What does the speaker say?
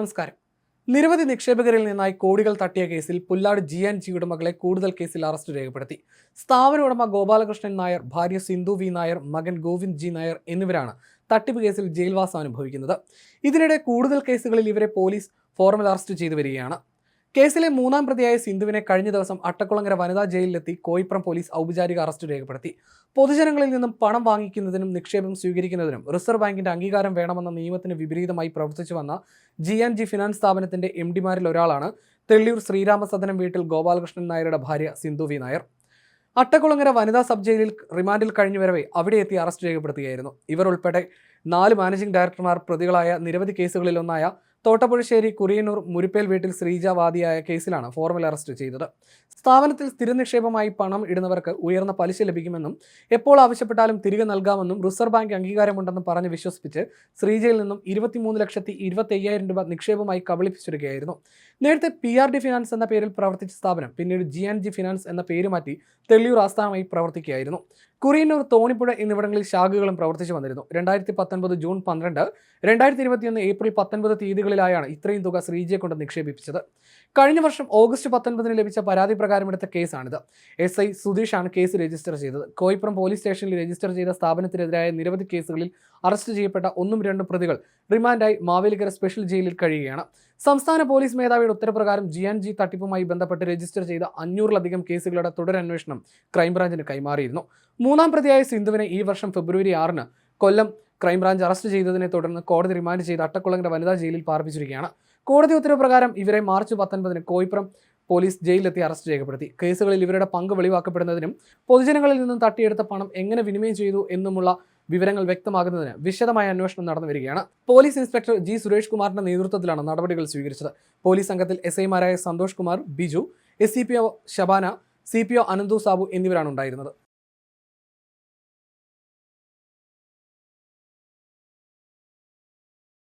നമസ്കാരം. നിരവധി നിക്ഷേപകരിൽ നിന്നായി കോടികൾ തട്ടിയ കേസിൽ പുല്ലാട് ജി ആൻഡ് ജി ഉടമകളെ കൂടുതൽ കേസിൽ അറസ്റ്റ് രേഖപ്പെടുത്തി. സ്ഥാപന ഉടമ ഗോപാലകൃഷ്ണൻ നായർ ഭാര്യ സിന്ധു വി നായർ മകൻ ഗോവിന്ദ് ജി നായർ എന്നിവരാണ് തട്ടിപ്പ് കേസിൽ ജയിൽവാസം അനുഭവിക്കുന്നത്. ഇതിനിടെ കൂടുതൽ കേസുകളിൽ ഇവരെ പോലീസ് ഫോർമൽ അറസ്റ്റ് ചെയ്തു വരികയാണ്. കേസിലെ മൂന്നാം പ്രതിയായ സിന്ധുവിനെ കഴിഞ്ഞ ദിവസം അട്ടക്കുളങ്ങര വനിതാ ജയിലിലെത്തി കോയിപ്പുറം പോലീസ് ഔപചാരിക അറസ്റ്റ് രേഖപ്പെടുത്തി. പൊതുജനങ്ങളിൽ നിന്നും പണം വാങ്ങിക്കുന്നതിനും നിക്ഷേപം സ്വീകരിക്കുന്നതിനും റിസർവ് ബാങ്കിന്റെ അംഗീകാരം വേണമെന്ന നിയമത്തിന് വിപരീതമായി പ്രവർത്തിച്ചു വന്ന ജി ആൻഡ് ജി ഫിനാൻസ് സ്ഥാപനത്തിന്റെ എം ഡിമാരിൽ ഒരാളാണ് തെള്ളിയൂർ ശ്രീരാമസദനം വീട്ടിൽ ഗോപാലകൃഷ്ണൻ നായരുടെ ഭാര്യ സിന്ധു വി. നായർ. അട്ടക്കുളങ്ങര വനിതാ സബ് ജയിലിൽ റിമാൻഡിൽ കഴിഞ്ഞു വരവേ അവിടെ എത്തി അറസ്റ്റ് രേഖപ്പെടുത്തുകയായിരുന്നു. ഇവർ ഉൾപ്പെടെ നാല് മാനേജിംഗ് ഡയറക്ടർമാർ പ്രതികളായ നിരവധി കേസുകളിലൊന്നായ തോട്ടപ്പുഴശ്ശേരി കുറിയന്നൂർ മുരിപ്പേൽ വീട്ടിൽ ശ്രീജ വാദിയായ കേസിലാണ് ഫോർമൽ അറസ്റ്റ് ചെയ്തത്. സ്ഥാപനത്തിൽ സ്ഥിര നിക്ഷേപമായി പണം ഇടുന്നവർക്ക് ഉയർന്ന പലിശ ലഭിക്കുമെന്നും എപ്പോൾ ആവശ്യപ്പെട്ടാലും തിരികെ നൽകാമെന്നും റിസർവ് ബാങ്ക് അംഗീകാരമുണ്ടെന്നും പറഞ്ഞ് വിശ്വസിപ്പിച്ച് ശ്രീജയിൽ നിന്നും ഇരുപത്തിമൂന്ന് ലക്ഷത്തി ഇരുപത്തി അയ്യായിരം രൂപ നിക്ഷേപമായി കബളിപ്പിച്ചിരിക്കുകയായിരുന്നു. നേരത്തെ പി ആർ ഡി ഫിനാൻസ് എന്ന പേരിൽ പ്രവർത്തിച്ച സ്ഥാപനം പിന്നീട് ജി ആൻഡ് ജി ഫിനാൻസ് എന്ന പേര് മാറ്റി തെള്ളിയൂർ ആസ്ഥാനമായി പ്രവർത്തിക്കുകയായിരുന്നു. കുറിയന്നൂർ തോണിപ്പുഴ എന്നിവിടങ്ങളിൽ ശാഖകളും പ്രവർത്തിച്ചു വന്നിരുന്നു. രണ്ടായിരത്തി പത്തൊൻപത് ജൂൺ പന്ത്രണ്ട് രണ്ടായിരത്തി ഇരുപത്തിയൊന്ന് ഏപ്രിൽ പത്തൊൻപത് തീയതികളിലായാണ് ഇത്രയും തുക ശ്രീജിയെ കൊണ്ട് നിക്ഷേപിപ്പിച്ചത്. കഴിഞ്ഞ വർഷം ഓഗസ്റ്റ് പത്തൊൻപതിന് ലഭിച്ച പരാതി പ്രകാരം എടുത്ത കേസാണിത്. എസ് ഐ സുധീഷാണ് കേസ് രജിസ്റ്റർ ചെയ്തത്. കോയിപ്പുറം പോലീസ് സ്റ്റേഷനിൽ രജിസ്റ്റർ ചെയ്ത സ്ഥാപനത്തിനെതിരായ നിരവധി കേസുകളിൽ അറസ്റ്റ് ചെയ്യപ്പെട്ട ഒന്നും രണ്ടും പ്രതികൾ റിമാൻഡായി മാവേലിക്കര സ്പെഷ്യൽ ജയിലിൽ കഴിയുകയാണ്. സംസ്ഥാന പോലീസ് മേധാവിയുടെ ഉത്തരപ്രകാരം ജി ആൻഡ് ജി തട്ടിപ്പുമായി ബന്ധപ്പെട്ട് രജിസ്റ്റർ ചെയ്ത അഞ്ഞൂറിലധികം കേസുകളുടെ തുടരന്വേഷണം ക്രൈംബ്രാഞ്ചിന് കൈമാറിയിരുന്നു. മൂന്നാം പ്രതിയായ സിന്ധുവിനെ ഈ വർഷം ഫെബ്രുവരി ആറിന് കൊല്ലം ക്രൈംബ്രാഞ്ച് അറസ്റ്റ് ചെയ്തതിനെ തുടർന്ന് കോടതി റിമാൻഡ് ചെയ്ത് അട്ടക്കുളങ്ങര വനിതാ ജയിലിൽ പാർപ്പിച്ചിരിക്കുകയാണ്. കോടതി ഉത്തരവ് പ്രകാരം ഇവരെ മാർച്ച് പത്തൊൻപതിന് കോയിപ്പുറം പോലീസ് ജയിലിലെത്തി അറസ്റ്റ് രേഖപ്പെടുത്തി. കേസുകളിൽ ഇവരുടെ പങ്ക് വെളിവാക്കപ്പെടുന്നതിനും പൊതുജനങ്ങളിൽ നിന്നും തട്ടിയെടുത്ത പണം എങ്ങനെ വിനിമയം ചെയ്തു എന്നുമുള്ള വിവരങ്ങൾ വ്യക്തമാകുന്നതിന് വിശദമായ അന്വേഷണം നടന്നു വരികയാണ്. പോലീസ് ഇൻസ്പെക്ടർ ജി സുരേഷ് കുമാറിന്റെ നേതൃത്വത്തിലാണ് നടപടികൾ സ്വീകരിച്ചത്. പോലീസ് സംഘത്തിൽ എസ് ഐമാരായ Santhosh Kumar Biju S C P O Shabana C P O Ananthu Sabu എന്നിവരാണ് ഉണ്ടായിരുന്നത്.